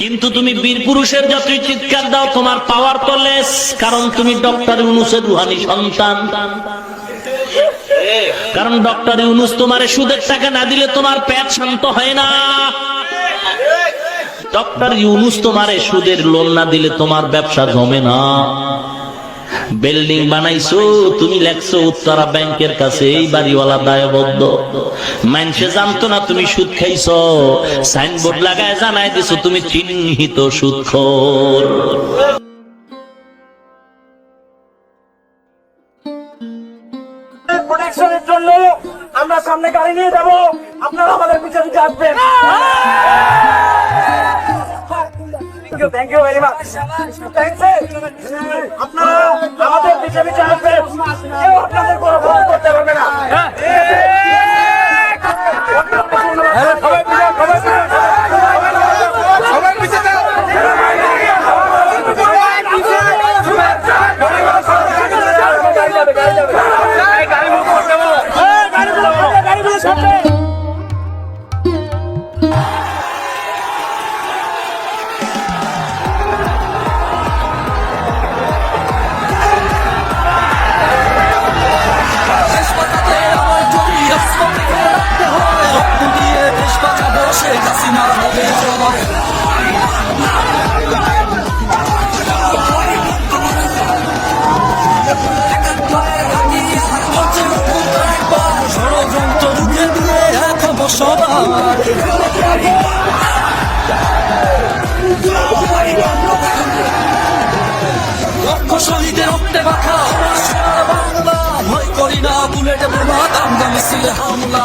কিন্তু তুমি বীর পুরুষের যতই চিৎকার দাও, তোমার পাওয়ার তো লেস কারণ তুমি ডক্টর ইউনুসের রুহানি সন্তান। কারণ ডক্টর ইউনুস তোমার সুদের টাকা না দিলে তোমার পেট শান্ত হয় না। ডক্টর ইউনুস তোমার সুদের লোন না দিলে তোমার ব্যবসা জমে না। বিল্ডিং বানাইছো, তুমি লেখছো উত্তরা ব্যাংকের কাছে, এই বাড়িওয়ালা দায়বদ্ধ। মানুষে জানতো না তুমি সুদ খাইছো। সাইনবোর্ড লাগায় জানাই দিছো, তুমি চিহ্নিত সুদখোর। প্রোটেকশনের আমরা গাড়ি যাবে, গাড়ি গাড়িগুলো করতে গাড়িগুলো করতে, লক্ষ শহীদের রক্তে সোনার বাংলা ভয় করি না বুলেটে বোমা দাঙ্গা মিছিলে হামলা